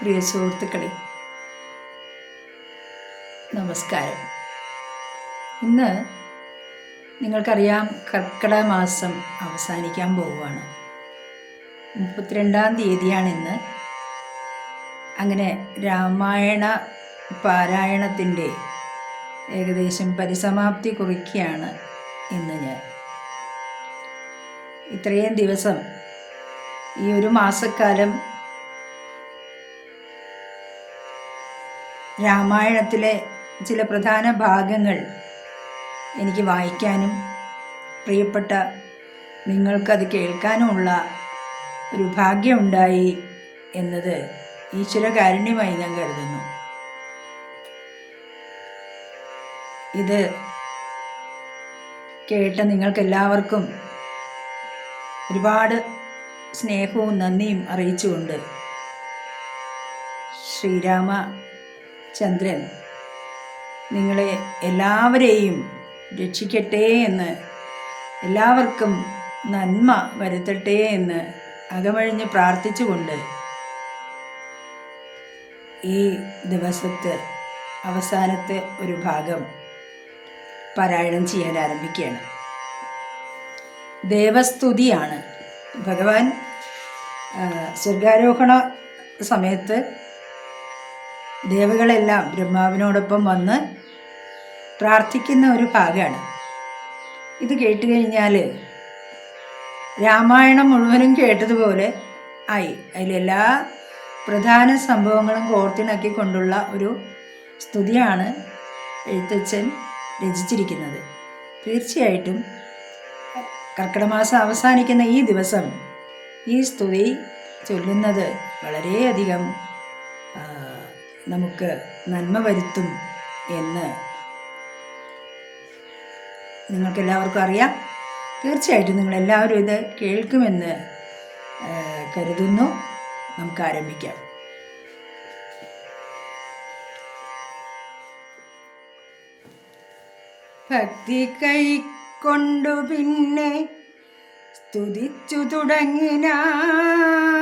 പ്രിയ സുഹൃത്തുക്കളെ നമസ്കാരം. ഇന്ന് നിങ്ങൾക്കറിയാം കർക്കിടക മാസം അവസാനിക്കാൻ പോവുകയാണ്. മുപ്പത്തിരണ്ടാം തീയതിയാണ് ഇന്ന്. അങ്ങനെ രാമായണ പാരായണത്തിന്റെ ഏകദേശം പരിസമാപ്തി കുറിക്കുകയാണ് ഇന്ന് ഞാൻ. ഇത്രയും ദിവസം ഈ ഒരു മാസക്കാലം രാമായണത്തിലെ ചില പ്രധാന ഭാഗങ്ങൾ എനിക്ക് വായിക്കാനും പ്രിയപ്പെട്ട നിങ്ങൾക്കത് കേൾക്കാനുമുള്ള ഒരു ഭാഗ്യമുണ്ടായി എന്നത് ഈശ്വരകാരുണ്യമായി ഞാൻ കരുതുന്നു. ഇത് കേട്ട നിങ്ങൾക്കെല്ലാവർക്കും ഒരുപാട് സ്നേഹവും നന്ദിയും അറിയിച്ചുകൊണ്ട് ശ്രീരാമ ചന്ദ്രൻ നിങ്ങളെ എല്ലാവരെയും രക്ഷിക്കട്ടെ എന്ന് എല്ലാവർക്കും നന്മ വരുത്തട്ടെ എന്ന് അകമഴിഞ്ഞ് പ്രാർത്ഥിച്ചുകൊണ്ട് ഈ ദിവസത്തെ അവസാനത്തെ ഒരു ഭാഗം പാരായണം ചെയ്യാൻ ആരംഭിക്കുകയാണ്. ദേവസ്തുതിയാണ്. ഭഗവാൻ സ്വർഗാരോഹണ സമയത്ത് ദേവകളെല്ലാം ബ്രഹ്മാവിനോടൊപ്പം വന്ന് പ്രാർത്ഥിക്കുന്ന ഒരു ഭാഗമാണ് ഇത് കേട്ട് കഴിഞ്ഞാൽ രാമായണം മുഴുവനും കേട്ടതുപോലെ ആയി. അതിലെല്ലാ പ്രധാന സംഭവങ്ങളും കോർത്തിണക്കി കൊണ്ടുള്ള ഒരു സ്തുതിയാണ് എഴുത്തച്ഛൻ രചിച്ചിരിക്കുന്നത്. തീർച്ചയായിട്ടും കർക്കിടമാസം അവസാനിക്കുന്ന ഈ ദിവസം ഈ സ്തുതി ചൊല്ലുന്നത് വളരെയധികം നമുക്ക് നന്മ വരുത്തും എന്ന് നിങ്ങൾക്കെല്ലാവർക്കും അറിയാം. തീർച്ചയായിട്ടും നിങ്ങളെല്ലാവരും ഇത് കേൾക്കുമെന്ന് കരുതുന്നു. നമുക്ക് ആരംഭിക്കാം. ഭക്തി കൈക്കൊണ്ടു പിന്നെ സ്തുതിച്ചു തുടങ്ങിനാർ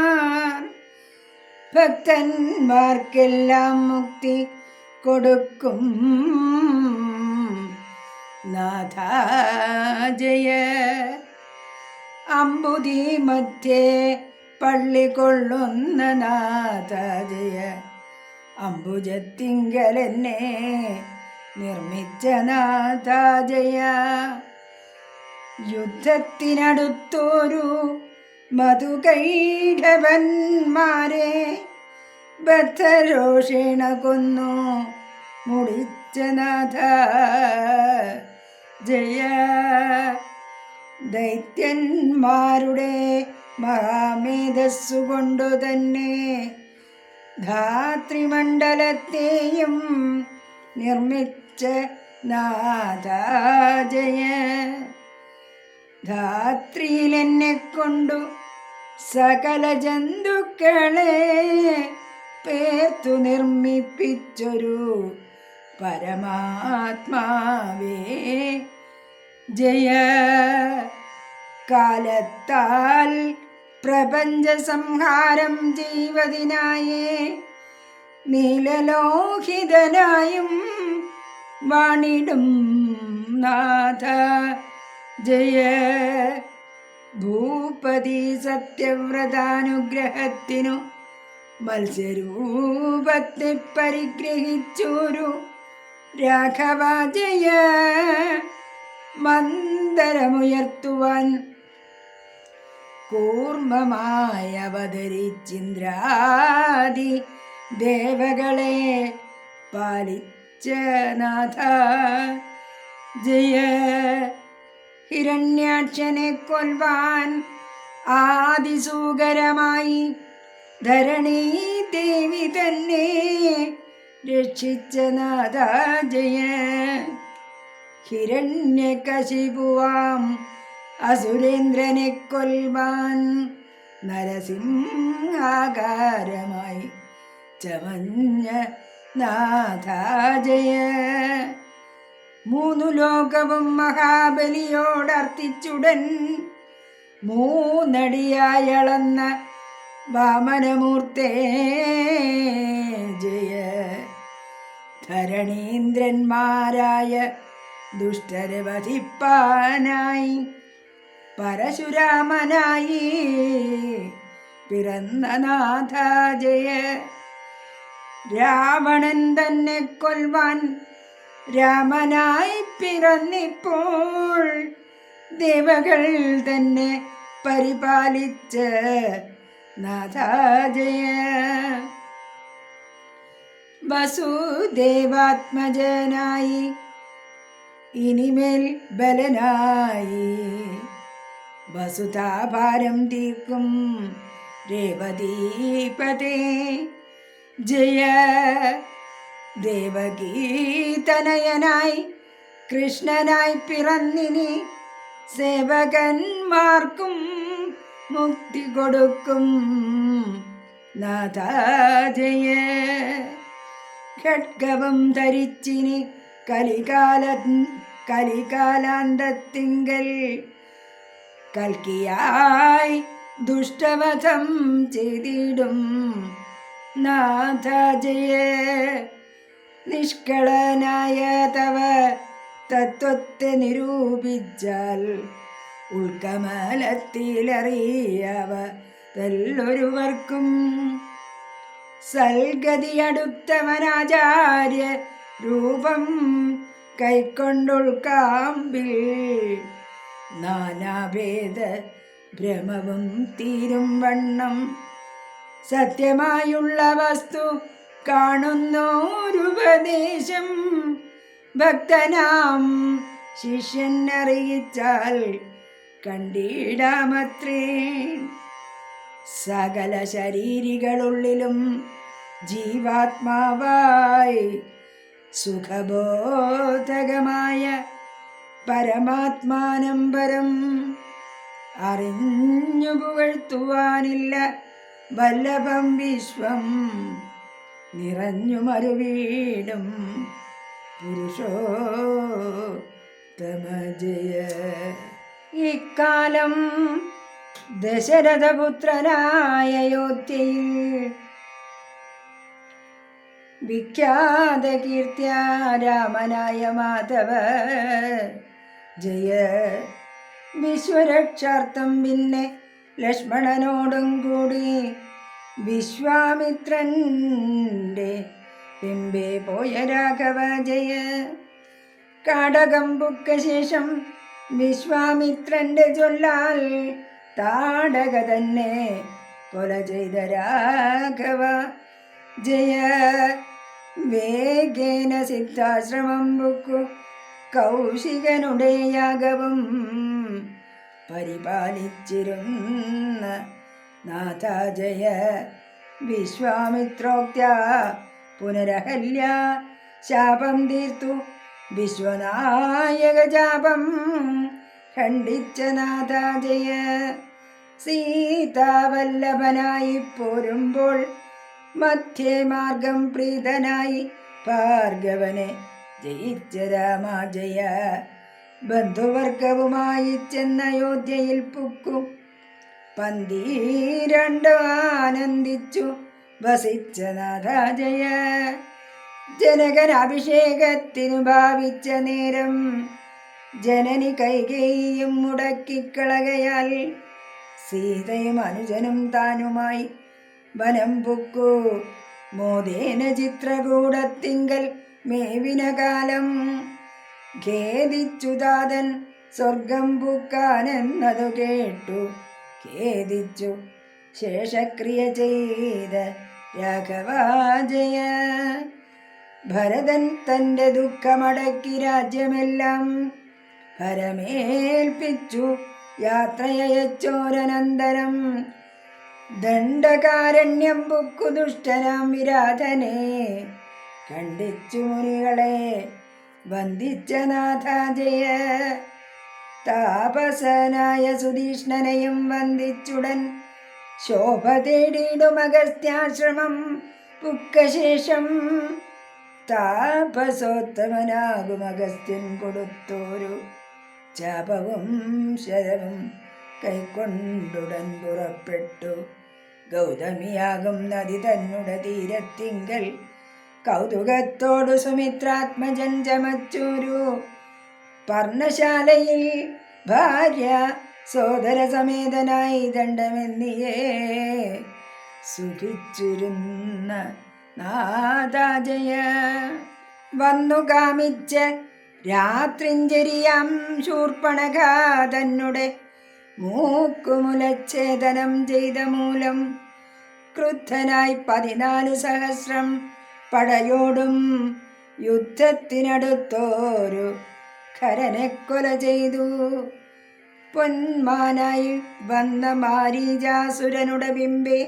ഭക്തന്മാർക്കെല്ലാം മുക്തി കൊടുക്കും. നാഥ ജയ. അമ്പുതി മധ്യേ പള്ളി കൊള്ളുന്ന നാഥ ജയ. അംബുജത്തിങ്കലെന്നെ നിർമ്മിച്ച നാഥ ജയ. യുദ്ധത്തിനടുത്തോരു മധുകൈഢവന്മാരെ ബദ്ധരോഷേണ കൊന്നു മുടിച്ച നാഥ ജയ ദൈത്യന്മാരുടെ മഹാമേധസ്സുകൊണ്ടു തന്നെ ധാത്രിമണ്ഡലത്തെയും നിർമ്മിച്ച നാഥ. ജയ ധാത്രിയിലെന്നെ കൊണ്ടു സകല ജന്തുക്കളെ പേർത്തു നിർമ്മിപ്പിച്ചൊരു പരമാത്മാവേ. ജയ കാലത്താൽ പ്രപഞ്ച സംഹാരം ജീവതിനായേ നീലലോഹിതനായും വാണിടും നാഥ. ജയ ഭൂപതി സത്യവ്രതാനുഗ്രഹത്തിനു മത്സ്യരൂപത്തെ പരിഗ്രഹിച്ചൊരു രാഘവാജയ മന്ദരമുയർത്തുവാൻ കൂർമ്മമായ അവതരിച്ചിന്ദ്രാദി ദേവകളെ പാലിച്ച നാഥ. ജയ ഹിരണ്യാക്ഷനെ കൊൽവാൻ ആദിസൂകരമായി ധരണി ദേവി തന്നെ രക്ഷിച്ച നാദാജയ ഹിരണ്യ ഹിരണ്യകശിപുവാം അസുരേന്ദ്രനെ കൊൽവാൻ നരസിംഹാകാരമായി ചമഞ്ഞ നാഥാജയ മൂന്നു ലോകവും മഹാബലിയോടർത്തിച്ചുടൻ മൂന്നടിയായളന്ന വാമനമൂർത്തേ ജയ. ധരണീന്ദ്രന്മാരായ ദുഷ്ടരെ വധിപ്പാനായി പരശുരാമനായി പിറന്ന നാഥ ജയ. രാവണൻ തന്നെ കൊൽവാൻ രാമനായി പിറന്നിപ്പോൾ ദേവകൾ തന്നെ പരിപാലിച്ച നാഥാജയ. വസുദേവാത്മജനായി ഇനിമേൽ ബലനായി വസുതാഭാരം തീർക്കും രേവതീപതേ. ജയ. ദേവകീതനയനായി കൃഷ്ണനായി പിറന്നിനി സേവകന്മാർക്കും മുക്തി കൊടുക്കും നാഥാജയ. ഖഡ്ഗവം ധരിച്ചിനി കലികാല കലികാലാന്തത്തിങ്കൽ കൽക്കിയായി ദുഷ്ടവധം ചെയ്തിടും നാഥജയ. നിഷ്കളനായ തവ തത്വത്തെ നിരൂപിച്ചാൽ ഉൾക്കമലത്തിലറിയവ തല്ലൊരുവർക്കും. സൽഗതി അടുത്തവനാചാര്യ രൂപം കൈക്കൊണ്ടുൾക്കാമ്പിൽ നാനാഭേദ ഭ്രമവും തീരും വണ്ണം സത്യമായുള്ള വസ്തു കാണുന്നോരുപദേശം ഭക്തനാം ശിഷ്യൻ അറിയിച്ചാൽ കണ്ടിടാമത്രേ. സകല ശരീരികളുള്ളിലും ജീവാത്മാവായി സുഖബോധകമായ പരമാത്മാനമ്പരം അറിഞ്ഞു പുകഴ്ത്തുവാനില്ല വല്ലഭം വിശ്വം. നിറഞ്ഞു മരുവീടും പുരുഷോത്തമജയ. ഇക്കാലം ദശരഥപുത്രനായ യോധ്യയിൽ വിഖ്യാത കീർത്തിയ രാമനായ മാധവ. ജയ വിശ്വരക്ഷാർത്ഥം പിന്നെ ലക്ഷ്മണനോടും കൂടി വിശ്വാമിത്രന്റെ പിമ്പെ പോയ രാഘവ ജയ. കാടകം പുക്ക ശേഷം വിശ്വാമിത്രന്റെ ചൊല്ലാൽ താടക തന്നെ കൊല ചെയ്ത രാഘവ ജയ. വേഗേന സിദ്ധാശ്രമം ബുക്കു കൗശികനുടെ യാഗവും പരിപാലിച്ചിരുന്ന നാഥ ജയ വിശ്വാമിത്രോക്ത പുനരഹല്യ ശാപം തീർത്തു വിശ്വനായക ജാപം ഖണ്ഡിച്ച നാഥ ജയ സീതാവല്ലഭനായി പോരുമ്പോൾ മധ്യേ മാർഗം പ്രീതനായി ഭാർഗവനെ ജയിച്ച രാമാജയ. ബന്ധുവർഗവുമായി ചെന്ന അയോധ്യയിൽ പുക്കു പന്തീരണ്ടു ആനന്ദിച്ചു വസിച്ച നാഥാജയ ജനകൻ അഭിഷേകത്തിനു ഭാവിച്ച നേരം ജനനി കൈകേയും മുടക്കിക്കളകയാൽ സീതയും അനുജനും താനുമായി വനം പുക്കു. മോദേന ചിത്രകൂടത്തിങ്കൽ മേവിന കാലം ഖേദിച്ചു താതൻ സ്വർഗം പൂക്കാനെന്നതു കേട്ടു. ഖേദിച്ചു. ശേഷക്രിയ ചെയ്ത രാഘവാജയ. ഭരതൻ തന്റെ ദുഃഖമടക്കി രാജ്യമെല്ലാം ഭരമേൽപ്പിച്ചു യാത്രയച്ചോരനന്തരം ദണ്ഡകാരണ്യം പുക്കു ദുഷ്ടനാം വിരാധനെ കണ്ടിച്ചു മുനികളെ വന്ദിച്ച നാഥാജയ. താപസനായ സുധീഷ്ണനെയും വന്ദിച്ചുടൻ ശോഭ തേടിയിടും പുക്കശേഷം താപസോത്തമനാകും അഗസ്ത്യൻ കൊടുത്തോരു ചാപവും ശരവും കൈക്കൊണ്ടുടൻ പുറപ്പെട്ടു. ഗൗതമിയാകും നദി തന്നുട തീരത്തിങ്കൽ. കൗതുകത്തോടു സുമിത്രാത്മജൻ ചമച്ചൊരു. പർണശാലയിൽ ഭാര്യ സോദര സമേതനായി ദണ്ഡമെന്നിയേ. സുഖിച്ചിരുന്ന നാദാജയ വന്നു കാമിച്ച് രാത്രിഞ്ചരിയാം ശൂർപ്പണക തന്നെ മൂക്കുമുലച്ഛേദനം ചെയ്ത മൂലം ക്രുദ്ധനായി പതിനാല് സഹസ്രം പടയോടും യുദ്ധത്തിനടുത്തോരു ഖരനെ കൊല ചെയ്തു. പൊന്മാനായി വന്ന മാരീജാസുരനുടെ ബിംബെ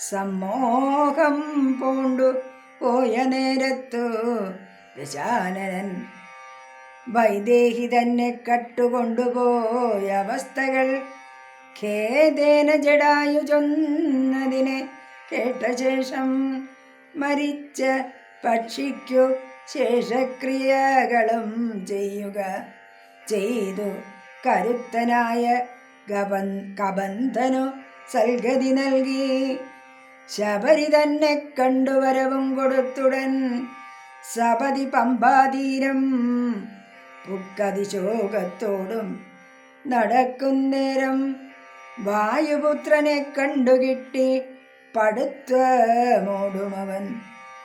സമ്മോഹം പൂണ്ടു പോയ നേരത്തു ദശാനനൻ വൈദേഹി തന്നെ കട്ടുകൊണ്ടുപോയ അവസ്ഥകൾ ഖേദേന ജടായു ചൊന്നതിനെ കേട്ട ശേഷം മരിച്ച പക്ഷിക്കു ശേഷക്രിയകളും ചെയ്യുക. ചെയ്തു. കരുത്തനായ കബൻ കബന്ധനു സൽഗതി നൽകി. ശബരി തന്നെ കണ്ടുവരവും കൊടുത്തുടൻ. സപതി പമ്പാതീരം പുക്കതിശോകത്തോടും നടക്കുന്നേരം വായുപുത്രനെ കണ്ടുകിട്ടി പടുത്വമോടുമവൻ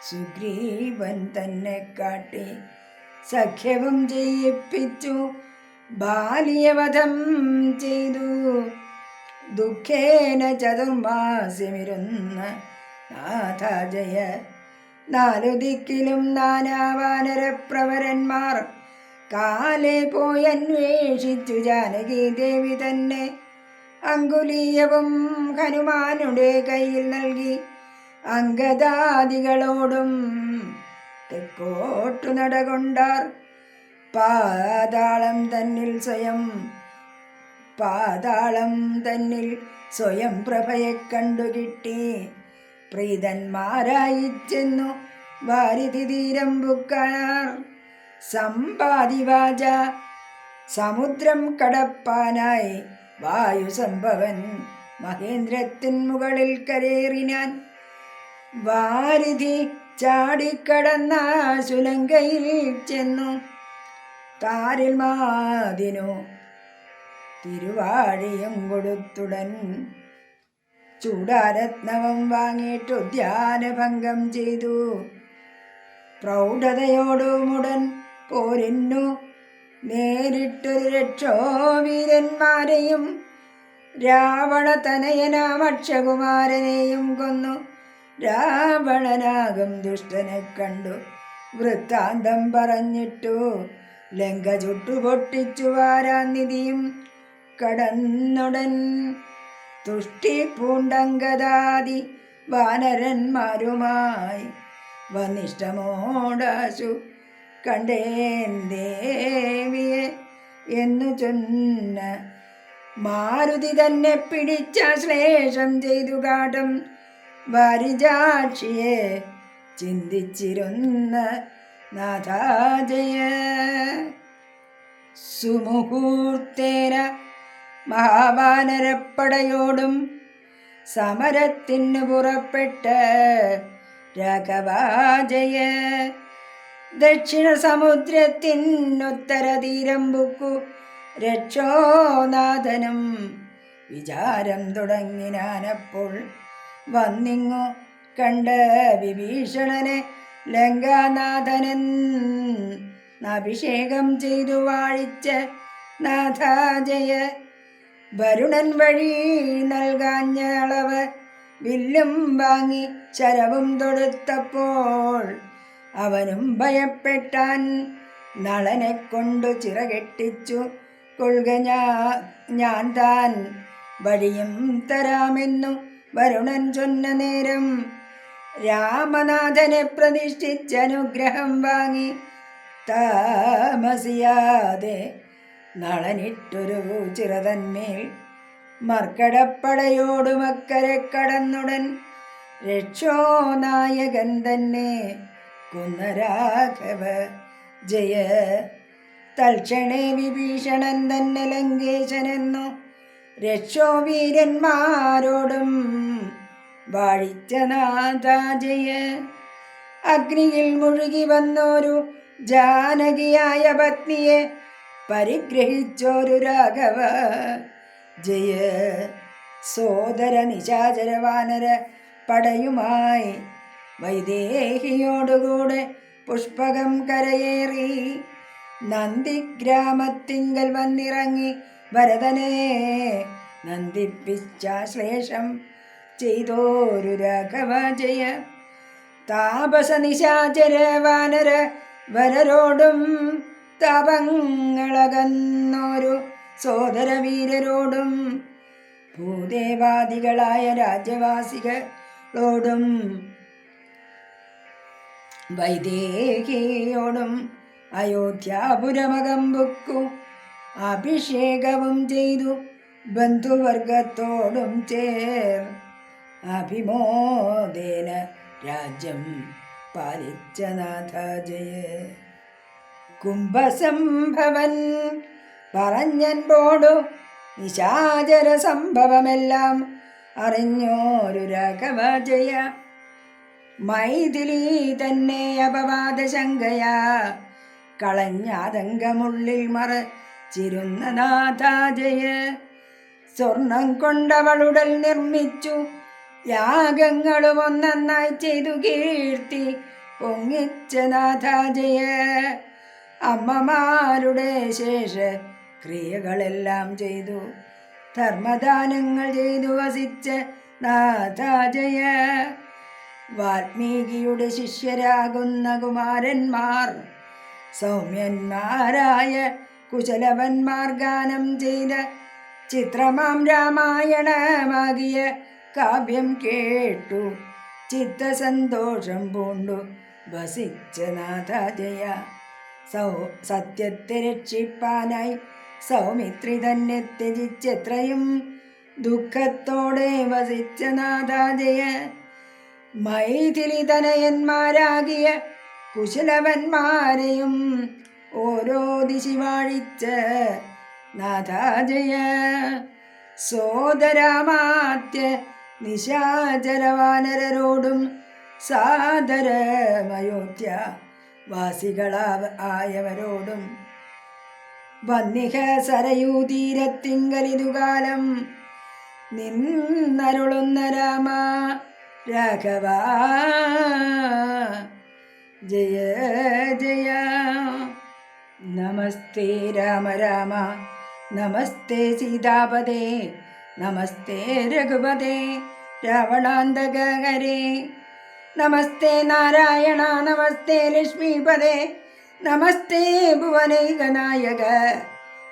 സുഗ്രീവൻ തന്നെ കാട്ടി സഖ്യവും ചെയ്യിപ്പിച്ചു ബാലിയവധം ചെയ്തു. ദുഃഖേന ചതുർമാസ്യമിരുന്ന നാഥാജയ നാലു ദിക്കിലും നാനാവാനരപ്രവരന്മാർ കാലെ പോയി അന്വേഷിച്ചു. ജാനകി ദേവി തന്നെ അങ്കുലീയവും ഹനുമാനുടെ കയ്യിൽ നൽകി. അങ്കദാദികളോടും തെക്കോട്ടു നടകൊണ്ടാർ പാതാളം തന്നിൽ സ്വയം പാതാളം തന്നിൽ സ്വയം പ്രഭയെ കണ്ടുകിട്ടി പ്രീതന്മാരായി ചെന്നു വാരിതി തീരം ബുക്കാർ സമ്പാദിവാച സമുദ്രം കടപ്പാനായി വായുസംഭവൻ മഹേന്ദ്രത്തിൻ മുകളിൽ കരേറിനാൻ. വാരിധി ചാടിക്കടന്ന ശുലങ്കയിൽ ചെന്നു. താരിൽ മാതിനു തിരുവാഴിയും കൊടുത്തുടൻ. ചൂടാരത്നവും വാങ്ങിയിട്ടു ധ്യാനഭംഗം ചെയ്തു. പ്രൗഢതയോടുമുടൻ പോരിന്നു. നേരിട്ടൊരു രക്ഷോ വീരന്മാരെയും രാവണ തനയനാം അക്ഷകുമാരനെയും കൊന്നു. രാവണനാകും ദുഷ്ടനെ കണ്ടു. വൃത്താന്തം പറഞ്ഞിട്ടു. ലങ്ക ചുട്ടു പൊട്ടിച്ചു വാരാനിധിയും കടന്നുടൻ തുഷ്ടി പൂണ്ടങ്കദാതി വാനരന്മാരുമായി വന്നിഷ്ടമോടാശു. കണ്ടേൻ ദേവിയെ എന്നു ചൊന്ന മാരുതി തന്നെ പിടിച്ച ശ്ലേഷം ചെയ്തു കാട്ടും. വാരിജാക്ഷിയെ ചിന്തിച്ചിരുന്ന നാഥാജയ. സുമുഹൂർത്തേന മഹാബാനരപ്പടയോടും സമരത്തിന് പുറപ്പെട്ട രാഘവാജയ. ദക്ഷിണ സമുദ്രത്തിനുത്തരതീരം ബുക്കു രക്ഷോനാഥനും വിചാരം തുടങ്ങിനാനപ്പോൾ വന്നിങ്ങു കണ്ട് വിഭീഷണനെ ലങ്കാനാഥനൻ അഭിഷേകം ചെയ്തു വാഴിച്ച നാഥാജയ വരുണൻ വഴി നൽകാഞ്ഞ അളവ് വില്ലും വാങ്ങി ശരവും തൊടുത്തപ്പോൾ അവനും ഭയപ്പെട്ടാൻ നളനെ കൊണ്ടു ചിറകെട്ടിച്ചു കൊള്ളുക ഞാൻ താൻ വഴിയും തരാമെന്നു വരുണൻ ചൊന്ന നേരം രാമനാഥനെ പ്രതിഷ്ഠിച്ചനുഗ്രഹം വാങ്ങി താമസിയാതെ നളനിട്ടൊരു ചിറതന്മേൽ മർക്കടപ്പടയോടുമക്കരെ കടന്നുടൻ രക്ഷോനായകൻ തന്നെ കുന്നരാഘവ ജയ. തൽക്ഷണേ വിഭീഷണൻ തന്നെ ലങ്കേശനെന്നു രക്ഷോ വീരന്മാരോടും വാഴിച്ച നാഥാജയ അഗ്നിയിൽ മുഴുകി വന്നോരു ജാനകിയായ പത്നിയെ പരിഗ്രഹിച്ചോരു രാഘവ. ജയ സോദര നിശാചര വാനര പടയുമായി വൈദേഹിയോടുകൂടെ പുഷ്പകം കരയേറി. നന്ദിഗ്രാമത്തിങ്കൽ വന്നിറങ്ങി ഭരതനെ നന്ദിപ്പിച്ചാശ്ലേഷം ചെയ്തോരു രാഘവ ജയ. താപസ നിശാചര വാനര വരരോടും തപങ്ങളകന്നോരു സോദരവീരരോടും ഭൂദേവാദികളായ രാജ്യവാസികളോടും വൈദേഹിയോടും അയോധ്യാപുരമകം ബുക്കു അഭിഷേകവും ചെയ്തു ബന്ധുവർഗത്തോടും ചേർ. അഭിമോദേന രാജ്യം പാലിച്ച നാഥാജയ. കുംഭസംഭവൻ പറഞ്ഞൻപോടു നിശാചര സംഭവമെല്ലാം അറിഞ്ഞോരു രാഘവജയ. മൈഥിലി തന്നെ അപവാദശങ്കയാ കളഞ്ഞാതങ്കമുള്ളിൽ മറച്ചിരുന്ന നാഥാജയ സ്വർണം കൊണ്ടവളുടൽ നിർമ്മിച്ചു. യാഗങ്ങളും ഒന്നൊന്നായി ചെയ്തു കീർത്തി. പൊങ്ങിച്ച നാഥാജയ അമ്മമാരുടെ ശേഷ ക്രിയകളെല്ലാം ചെയ്തു. ധർമ്മദാനങ്ങൾ ചെയ്തു വസിച്ച നാഥാജയ വാൽമീകിയുടെ ശിഷ്യരാകുന്ന കുമാരന്മാർ സൗമ്യന്മാരായ കുശലവന്മാർ ഗാനം ചെയ്ത ചിത്രമാം രാമായണമാകിയ കാവ്യം കേട്ടു. ചിത്തസന്തോഷം പൂണ്ടു. വസിച്ച നാഥാജയ സൗ സത്യത്തെ രക്ഷിപ്പാനായി സൗമിത്രി തന്നെ ത്യജിച്ചെത്രയും ദുഃഖത്തോടെ വസിച്ച നാഥാജയ മൈഥിലി തനയന്മാരാകിയ കുശലവന്മാരെയും ഓരോ ദിശി വാഴിച്ച നാഥാജയ. സോദരാമാത്യ നിശാചരവാനരോടും സാദരമയോധ്യ വാസികളാവ ആയവരോടും. വന്നിഹ സരയൂ തീരത്തിങ്കലിതുകാലം നിന്നരുളുന്ന രാമ രാഘവ. ജയ ജയ. നമസ്തേ രാമ രാമ. നമസ്തേ സീതാപദേ. നമസ്തേ രഘുപദേ. രാവണാന്തകരേ നമസ്തേ നാരായണ. നമസ്തേ ലക്ഷ്മീപദേ. നമസ്തേ ഭുവനൈകനായക.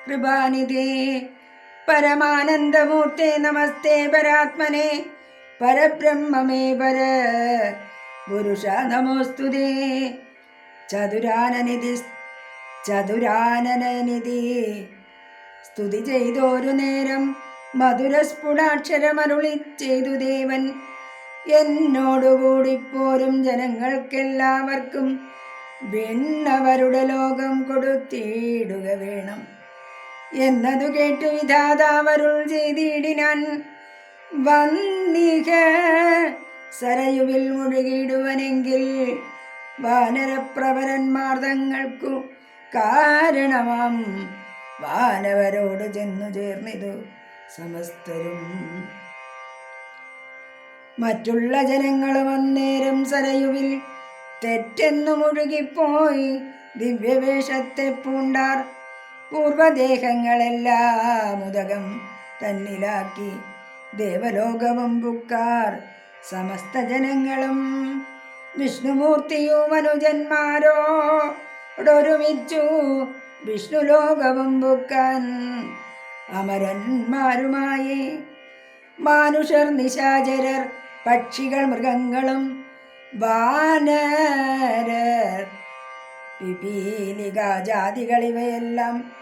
കൃപാനിധേ. പരമാനന്ദമൂർത്തേ നമസ്തേ പരാത്മനെ. പരബ്രഹ്മമേ പര പുരുഷ നമോസ്തുതേ. ചതുരാനനിധി ചതുരാനനനിധി. സ്തുതി ചെയ്തോരു നേരം മധുരസ്ഫുടാക്ഷരമരുളി ചെയ്തു ദേവൻ. എന്നോടുകൂടിപ്പോരും ജനങ്ങൾക്കെല്ലാവർക്കും വെണ്ണവരുടെ ലോകം കൊടുത്തിടുക വേണം. എന്നതു കേട്ടു വിധാതാവരുൾ ചെയ്തിടിനാൻ വന്നിക സരയുവിൽ മുഴുകിയിടുവനെങ്കിൽ വാനരപ്രവരന്മാർ തങ്ങൾക്കു കാരണമാം. വാനവരോട് ചെന്നു ചേർന്നിതു സമസ്തരും. മറ്റുള്ള ജനങ്ങളും അന്നേരം സരയുവിൽ തെറ്റെന്നു മുഴുകിപ്പോയി ദിവ്യവേഷത്തെ പൂണ്ടാർ. പൂർവദേഹങ്ങളെല്ലാം ഉദകം തന്നിലാക്കി ദേവലോകവും ബുക്കാർ സമസ്ത ജനങ്ങളും വിഷ്ണുമൂർത്തിയും അനുജന്മാരോടൊരുമിച്ചു വിഷ്ണുലോകവും പൊക്കാൻ അമരന്മാരുമായി. മാനുഷർ നിശാചരർ പക്ഷികൾ മൃഗങ്ങളും വാനരർ പിപീലിക ജാതികൾ ഇവയെല്ലാം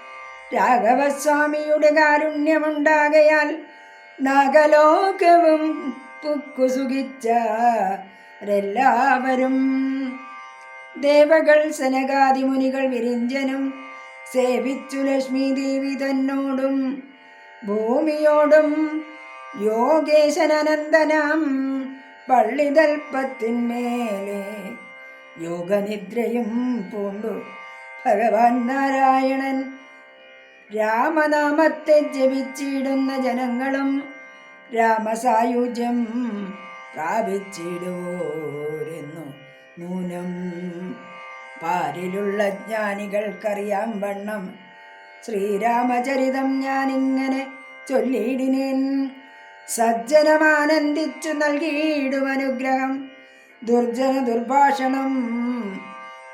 രാഘവസ്വാമിയുടെ കാരുണ്യമുണ്ടാകയാൽ നാഗലോകവും പുക്കുസുഖിച്ചരെല്ലാവരും ദേവകൾ സനകാതിമുനികൾ വിരിഞ്ചനും സേവിച്ചു ലക്ഷ്മി ദേവി തന്നോടും ഭൂമിയോടും യോഗേശനനന്ദനം പള്ളിതൽപ്പത്തിന്മേലെ യോഗനിദ്രയും പൂണ്ടു. ഭഗവാൻ നാരായണൻ രാമനാമത്തെ ജപിച്ചിടുന്ന ജനങ്ങളും രാമസായുജ്യം പ്രാപിച്ചിടുവോരെന്നു. നൂനം പാരിലുള്ള ജ്ഞാനികൾക്കറിയാം വണ്ണം. ശ്രീരാമചരിതം ഞാനിങ്ങനെ ചൊല്ലിയിടിനേൻ. സജ്ജനമാനന്ദിച്ചു നൽകിയിടുമനുഗ്രഹം ദുർജന ദുർഭാഷണം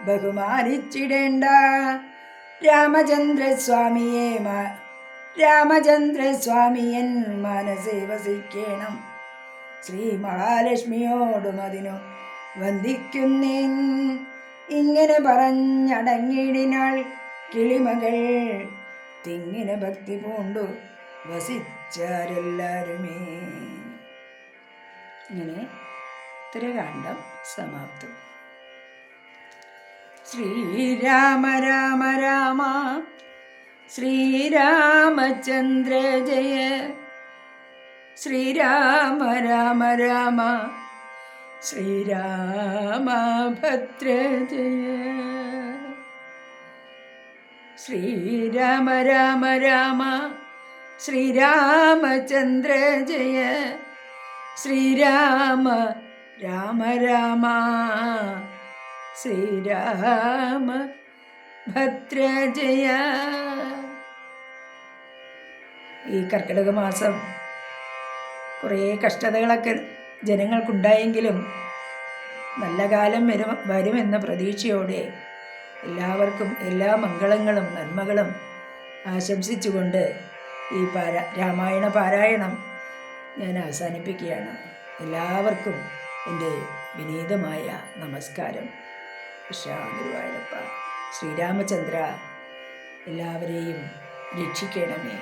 ബഹുമാനിച്ചിടേണ്ട. രാമചന്ദ്രസ്വാമിയെ മാ- രാമചന്ദ്രസ്വാമിയൻ മനസ്സേ വസിക്കണം. ശ്രീ മഹാലക്ഷ്മിയോടും അതിനു വന്ദിക്കുന്നേൻ. ഇങ്ങനെ പറഞ്ഞടങ്ങിയിടിനാൾ കിളിമകൾ തിങ്ങിനെ ഭക്തി പൂണ്ടു വസിച്ചാരെല്ലാരുമേ. ഇങ്ങനെ ഉത്തരകാന്ഡം സമാപ്തം. ശ്രീരാമ രാമ രാമ ശ്രീരാമചന്ദ്ര ജയ ശ്രീരാമ രാമ രാമ. ശ്രീരാമഭദ്ര ജയ ശ്രീരാമ രാമ രാമ ശ്രീരാമചന്ദ്ര ജയ. ശ്രീരാമ രാമ രാമ ശ്രീരാമ ഭദ്ര ജയ ഈ കർക്കിടക മാസം കുറേ കഷ്ടതകളൊക്കെ ജനങ്ങൾക്കുണ്ടായെങ്കിലും നല്ല കാലം വരും വരുമെന്ന പ്രതീക്ഷയോടെ എല്ലാവർക്കും എല്ലാ മംഗളങ്ങളും നന്മകളും ആശംസിച്ചുകൊണ്ട് ഈ പാരാ രാമായണ പാരായണം ഞാൻ അവസാനിപ്പിക്കുകയാണ്. എല്ലാവർക്കും എന്റെ വിനീതമായ നമസ്കാരം. ഗുരുവായൂരപ്പ ശ്രീരാമചന്ദ്ര എല്ലാവരെയും രക്ഷിക്കണമേ.